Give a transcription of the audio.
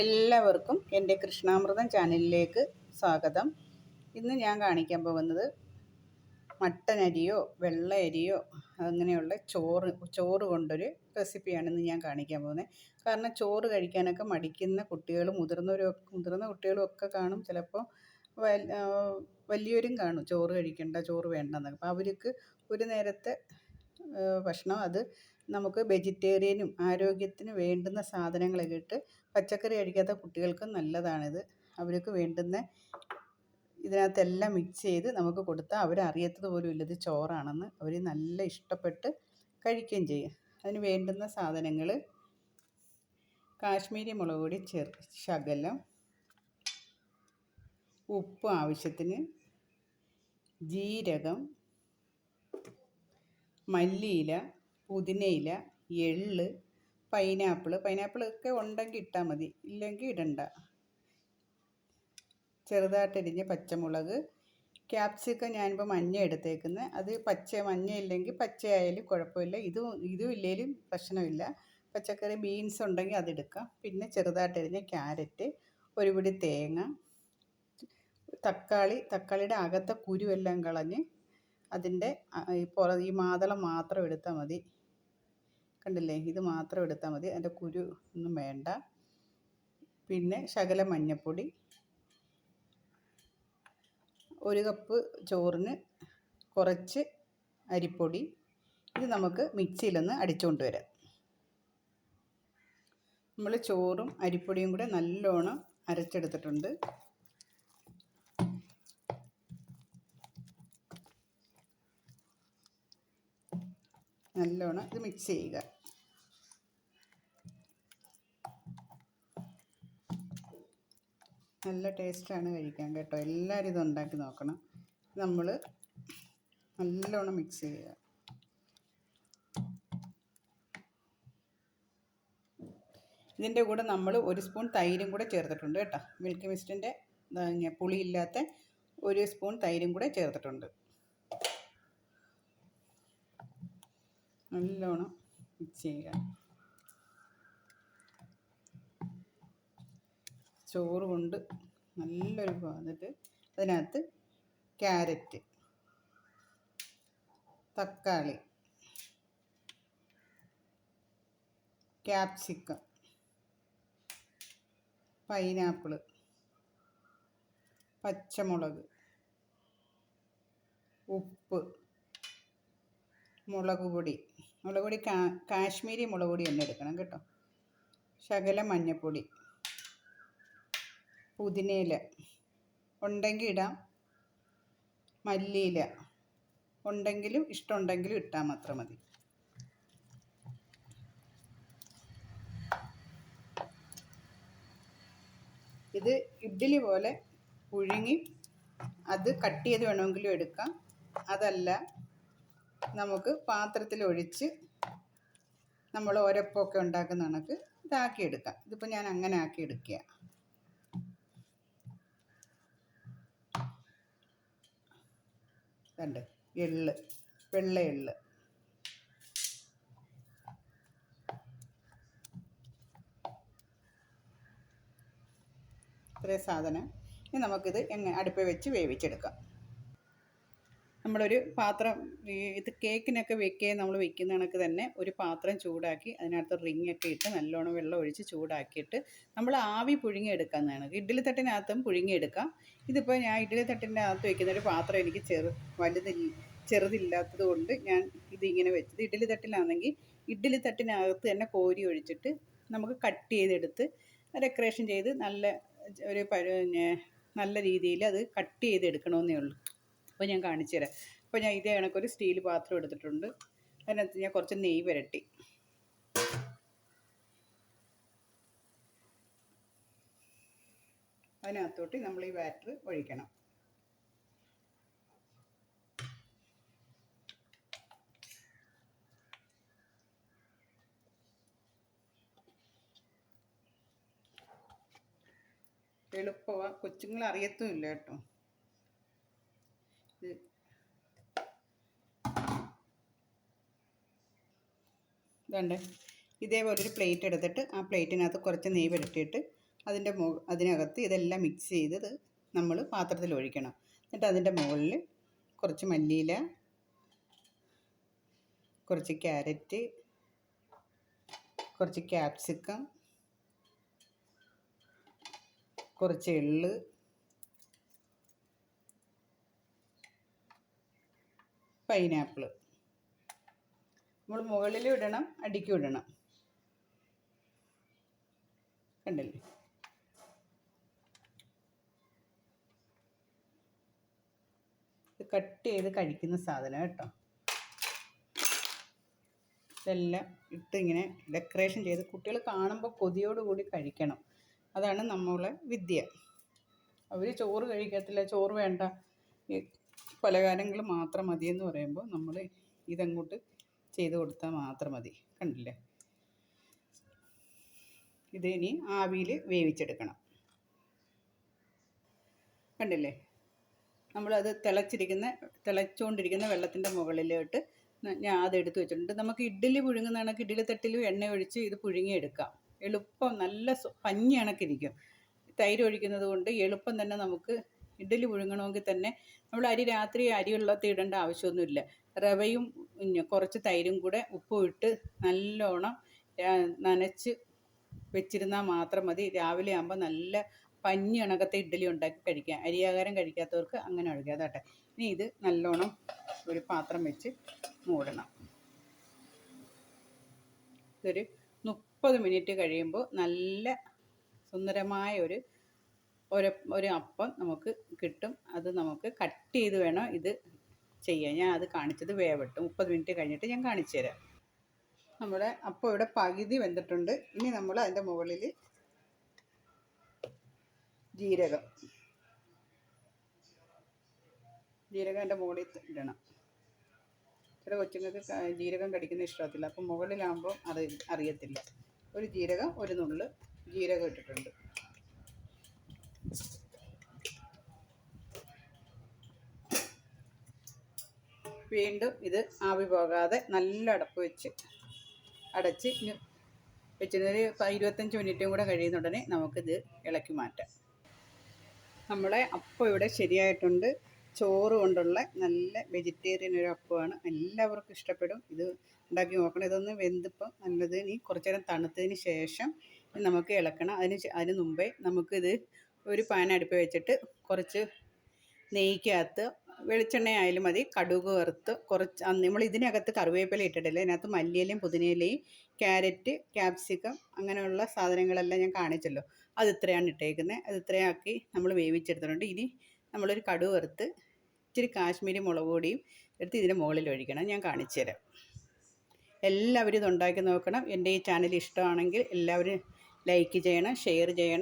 എല്ലാവർക്കും എന്റെ കൃഷ്ണാമൃതം ചാനലിലേക്ക് സ്വാഗതം. ഇന്ന് ഞാൻ കാണിക്കാൻ പോകുന്നത് മട്ടൻ അരിയോ വെള്ള അരിയോ അങ്ങനെയുള്ള ചോറ് ചോറ് കൊണ്ടൊരു റെസിപ്പിയാണ് ഇന്ന് ഞാൻ കാണിക്കാൻ പോകുന്നത്. കാരണം ചോറ് കഴിക്കാനൊക്കെ മടിക്കുന്ന കുട്ടികളും മുതിർന്നവരും മുതിർന്ന കുട്ടികളും ഒക്കെ കാണും. ചിലപ്പോൾ വലിയവരും കാണും ചോറ് കഴിക്കണ്ട ചോറ് വേണ്ടെന്നൊക്കെ. അപ്പോൾ അവർക്ക് ഒരു നേരത്തെ ഭക്ഷണം അത് നമുക്ക് വെജിറ്റേറിയനും ആരോഗ്യത്തിന് വേണ്ടുന്ന സാധനങ്ങളൊക്കെ ഇട്ട് പച്ചക്കറി കഴിക്കാത്ത കുട്ടികൾക്കും നല്ലതാണിത്. അവർക്ക് വേണ്ടുന്ന ഇതിനകത്തെല്ലാം മിക്സ് ചെയ്ത് നമുക്ക് കൊടുത്താൽ അവരറിയത്തത് പോലും ഇല്ല. ഇത് ചോറാണെന്ന്. അവർ നല്ല ഇഷ്ടപ്പെട്ട് കഴിക്കുകയും ചെയ്യും. അതിന് വേണ്ടുന്ന സാധനങ്ങൾ കാശ്മീരി മുളക് പൊടി ചെറു ശകലം ഉപ്പ് ആവശ്യത്തിന് ജീരകം മല്ലിയില പുതിനയില എള്ള് പൈനാപ്പിൾ ഒക്കെ ഉണ്ടെങ്കിൽ ഇട്ടാൽ മതി. ഇല്ലെങ്കിൽ ഇടണ്ട. ചെറുതായിട്ടരിഞ്ഞ പച്ചമുളക്. ക്യാപ്സിക്കം ഞാനിപ്പോൾ മഞ്ഞ എടുത്തേക്കുന്നത് അത് പച്ച മഞ്ഞ ഇല്ലെങ്കിൽ പച്ചയായാലും കുഴപ്പമില്ല. ഇതും ഇതും ഇല്ലെങ്കിലും പ്രശ്നമില്ല. പച്ചക്കറി ബീൻസ് ഉണ്ടെങ്കിൽ അതെടുക്കാം. പിന്നെ ചെറുതായിട്ടരിഞ്ഞ ക്യാരറ്റ് ഒരു പിടി തേങ്ങ തക്കാളി തക്കാളിയുടെ അകത്തെ കുരുവെല്ലാം കളഞ്ഞ് അതിന്റെ ഈ പുറ ഈ മാതളം മാത്രം എടുത്താൽ മതി. കണ്ടില്ലേ? ഇത് മാത്രം എടുത്താൽ മതി. അതിന്റെ കുരു ഒന്നും വേണ്ട. പിന്നെ ശകല മഞ്ഞൾപ്പൊടി ഒരു കപ്പ് ചോറിന് കുറച്ച് അരിപ്പൊടി. ഇത് നമുക്ക് മിക്സിയിലൊന്ന് അടിച്ചുകൊണ്ട് വരാം. നമ്മൾ ചോറും അരിപ്പൊടിയും കൂടെ നല്ലോണം അരച്ചെടുത്തിട്ടുണ്ട്. നല്ലോണം ഇത് മിക്സ് ചെയ്യുക. നല്ല ടേസ്റ്റാണ് കഴിക്കാൻ കേട്ടോ. എല്ലാവരും ഇത് ഉണ്ടാക്കി നോക്കണം. നമ്മൾ നല്ലോണം മിക്സ് ചെയ്യുക. ഇതിന്റെ കൂടെ നമ്മൾ ഒരു സ്പൂൺ തൈരും കൂടെ ചേർത്തിട്ടുണ്ട് കേട്ടോ. മിൽക്ക് മിസ്റ്റിന്റെ പുളിയില്ലാത്ത ഒരു സ്പൂൺ തൈരും കൂടെ ചേർത്തിട്ടുണ്ട്. നല്ലോണം മിക്സ് ചെയ്യുക. ചോറ് കൊണ്ട് നല്ലൊരു എന്നിട്ട് അതിനകത്ത് ക്യാരറ്റ് തക്കാളി ക്യാപ്സിക്കം പൈനാപ്പിൾ പച്ചമുളക് ഉപ്പ് മുളക് പൊടി മുളക് പൊടി കാ കാശ്മീരി മുളക് പൊടി തന്നെ എടുക്കണം കേട്ടോ. ശകല മഞ്ഞൾപ്പൊടി പുതിനയില ഉണ്ടെങ്കിൽ ഇടാം. മല്ലിയില ഉണ്ടെങ്കിലും ഇഷ്ടമുണ്ടെങ്കിലും ഇട്ടാൽ മാത്രം മതി. ഇത് ഇഡ്ഡലി പോലെ പുഴുങ്ങി അത് കട്ട് ചെയ്ത് വേണമെങ്കിലും എടുക്കാം. അതല്ല നമുക്ക് പാത്രത്തിൽ ഒഴിച്ച് നമ്മൾ ഓരപ്പൊക്കെ ഉണ്ടാക്കുന്ന കണക്ക് ഇതാക്കി എടുക്കാം ഇതിപ്പോൾ ഞാൻ അങ്ങനെ ആക്കി എടുക്കുക കണ്ട്? എള്ള്. വെള്ള എള്ള്. ഇത്രയും സാധനം. ഇനി നമുക്കിത് എങ്ങനെ അടുപ്പിൽ വെച്ച് വേവിച്ചെടുക്കാം. നമ്മളൊരു പാത്രം ഇത് കേക്കിനൊക്കെ വെക്കുകയും നമ്മൾ വെക്കുന്ന കണക്ക് തന്നെ ഒരു പാത്രം ചൂടാക്കി അതിനകത്ത് റിങ്ങൊക്കെ ഇട്ട് നല്ലോണം വെള്ളം ഒഴിച്ച് ചൂടാക്കിയിട്ട് നമ്മൾ ആവി പുഴുങ്ങിയെടുക്കാവുന്നതാണ് ഇഡ്ഡലി തട്ടിനകത്തും പുഴുങ്ങിയെടുക്കാം. ഇതിപ്പോൾ ഞാൻ ഇഡ്ഡലി തട്ടിന്റെ അകത്ത് വെക്കുന്ന ഒരു പാത്രം എനിക്ക് ചെറു വലുതില്ല ചെറുതില്ലാത്തത് കൊണ്ട് ഞാൻ ഇതിങ്ങനെ വെച്ചത്. ഇഡ്ഡലി തട്ടിലാണെങ്കിൽ ഇഡ്ഡലി തട്ടിനകത്ത് തന്നെ കോരി ഒഴിച്ചിട്ട് നമുക്ക് കട്ട് ചെയ്തെടുത്ത് ഡെക്കറേഷൻ ചെയ്ത് നല്ല ഒരു നല്ല രീതിയിൽ അത് കട്ട് ചെയ്തെടുക്കണമെന്നേ ഉള്ളൂ. അപ്പോൾ ഞാൻ കാണിച്ചു തരാം. അപ്പോൾ ഞാൻ ഇതേ കണക്കൊരു സ്റ്റീൽ പാത്രം എടുത്തിട്ടുണ്ട്. അതിനകത്ത് ഞാൻ കുറച്ച് നെയ്യ് പുരട്ടി അതിനകത്തോട്ട് നമ്മൾ ഈ ബാറ്റർ ഒഴിക്കണം. എളുപ്പമാണ് കൊച്ചുങ്ങൾ അറിയത്തുമില്ല കേട്ടോ. ഇതുണ്ട്. ഇതേപോലെ ഒരു പ്ലേറ്റ് എടുത്തിട്ട് ആ പ്ലേറ്റിനകത്ത് കുറച്ച് നെയ് പുരട്ടിയിട്ട് അതിന്റെ മു അതിനകത്ത് ഇതെല്ലാം മിക്സ് ചെയ്തത് നമ്മൾ പാത്രത്തിൽ ഒഴിക്കണം. എന്നിട്ട് അതിന്റെ മുകളിൽ കുറച്ച് മല്ലിയില കുറച്ച് ക്യാരറ്റ് കുറച്ച് ക്യാപ്സിക്കം കുറച്ച് എള്ള് പൈനാപ്പിൾ നമ്മൾ മുകളിലും ഇടണം അടിക്ക് ഇടണം. കണ്ടല്ലേ? ഇത് കട്ട് ചെയ്ത് കഴിക്കുന്ന സാധനം കേട്ടോ. ഇതെല്ലാം ഇട്ട് ഇങ്ങനെ ഡെക്കറേഷൻ ചെയ്ത് കുട്ടികൾ കാണുമ്പോൾ കൊതിയോടുകൂടി കഴിക്കണം. അതാണ് നമ്മളെ വിദ്യ. അവർ ചോറ് കഴിക്കത്തില്ല ചോറ് വേണ്ട. പലഹാരങ്ങൾ മാത്രം മതിയെന്ന് പറയുമ്പോൾ നമ്മൾ ഇതങ്ങോട്ട് ചെയ്ത് കൊടുത്താൽ മാത്രം മതി. കണ്ടില്ലേ? ഇത് ഇനി ആവിയിൽ വേവിച്ചെടുക്കണം. കണ്ടില്ലേ? നമ്മളത് തിളച്ചിരിക്കുന്ന തിളച്ചുകൊണ്ടിരിക്കുന്ന വെള്ളത്തിന്റെ മുകളിലോട്ട് ഞാൻ അത് എടുത്ത് വെച്ചിട്ടുണ്ട്. നമുക്ക് ഇഡ്ഡലി പുഴുങ്ങുന്ന കണക്ക് ഇഡ്ഡലി തട്ടിലും എണ്ണ ഒഴിച്ച് ഇത് പുഴുങ്ങിയെടുക്കാം. എളുപ്പം നല്ല പഞ്ഞി കണക്കിരിക്കും. തൈര് ഒഴിക്കുന്നത് കൊണ്ട് എളുപ്പം തന്നെ നമുക്ക് ഇഡ്ഡലി പുഴുങ്ങണമെങ്കിൽ തന്നെ നമ്മൾ അരി രാത്രി അരി വെള്ളത്തിൽ ഇടേണ്ട ആവശ്യമൊന്നുമില്ല. റവയും കുറച്ച് തൈരും കൂടെ ഉപ്പും ഇട്ട് നല്ലോണം നനച്ച് വെച്ചിരുന്നാൽ മാത്രം മതി. രാവിലെ ആകുമ്പോൾ നല്ല പഞ്ഞി കണക്കത്തെ ഇഡ്ഡലി ഉണ്ടാക്കി കഴിക്കാം. അരിയാഹാരം കഴിക്കാത്തവർക്ക് അങ്ങനെ ഒഴിക്കാം. അതാട്ടെ. ഇനി ഇത് നല്ലോണം ഒരു പാത്രം വെച്ച് മൂടണം. ഇതൊരു മുപ്പത് മിനിറ്റ് കഴിയുമ്പോൾ നല്ല സുന്ദരമായ ഒരു ഒരു ഒരു അപ്പം നമുക്ക് കിട്ടും. അത് നമുക്ക് കട്ട് ചെയ്ത് വേണം ഇത് ചെയ്യാൻ. ഞാൻ അത് കാണിച്ചത് വേവട്ട്. മുപ്പത് മിനിറ്റ് കഴിഞ്ഞിട്ട് ഞാൻ കാണിച്ചു തരാം. നമ്മുടെ അപ്പം ഇവിടെ പകുതി വെന്തിട്ടുണ്ട്. ഇനി നമ്മൾ അതിന്റെ മുകളിൽ ജീരകം. ജീരകം എന്റെ മുകളിൽ ഇടണം. ചില കൊച്ചുങ്ങൾക്ക് ജീരകം കടിക്കുന്ന ഇഷ്ടത്തില്ല. അപ്പം മുകളിലാകുമ്പോൾ അത് അറിയത്തില്ല. ഒരു ജീരകം ഒരു നുള്ള് ജീരകം ഇട്ടിട്ടുണ്ട്. വീണ്ടും ഇത് ആവി പോകാതെ നല്ല അടപ്പ് വെച്ച് അടച്ച് വെച്ചിരുന്നൊരു ഇരുപത്തഞ്ച് മിനിറ്റും കൂടെ കഴിയുന്ന ഉടനെ നമുക്കിത് ഇളക്കി മാറ്റാം. നമ്മളെ അപ്പം ഇവിടെ ശരിയായിട്ടുണ്ട്. ചോറ് കൊണ്ടുള്ള നല്ല വെജിറ്റേറിയൻ ഒരു അപ്പമാണ്. എല്ലാവർക്കും ഇഷ്ടപ്പെടും. ഇത് ഉണ്ടാക്കി നോക്കണം. ഇതൊന്ന് വെന്തിപ്പം നല്ലത്. ഇനി കുറച്ച് നേരം തണുത്തതിന് ശേഷം നമുക്ക് ഇളക്കണം. അതിന് അതിന് മുമ്പേ നമുക്കിത് ഒരു പാൻ അടുപ്പ് വെച്ചിട്ട് കുറച്ച് നെയ്ക്കകത്ത് വെളിച്ചെണ്ണ ആയാലും മതി കടുക് വറുത്ത് കുറച്ച് നമ്മൾ ഇതിനകത്ത് കറിവേപ്പില ഇട്ടിട്ടില്ല ഇതിനകത്ത് മല്ലിയിലയും പുതിനയിലയും ക്യാരറ്റ് ക്യാപ്സിക്കം അങ്ങനെയുള്ള സാധനങ്ങളെല്ലാം ഞാൻ കാണിച്ചല്ലോ. അത് ഇത്രയാണ് ഇട്ടേക്കുന്നത് അത് ഇത്രയാക്കി നമ്മൾ വേവിച്ചെടുത്തിട്ടുണ്ട്. ഇനി നമ്മളൊരു കടുക് വറുത്ത് ഇച്ചിരി കാശ്മീരി മുളക് പൊടിയും എടുത്ത് ഇതിന്റെ മുകളിൽ ഒഴിക്കണം. ഞാൻ കാണിച്ചു തരാം. എല്ലാവരും ഇത് ഉണ്ടാക്കി നോക്കണം. എന്റെ ഈ ചാനൽ ഇഷ്ടമാണെങ്കിൽ എല്ലാവരും ലൈക്ക് ചെയ്യണം ഷെയർ ചെയ്യണം.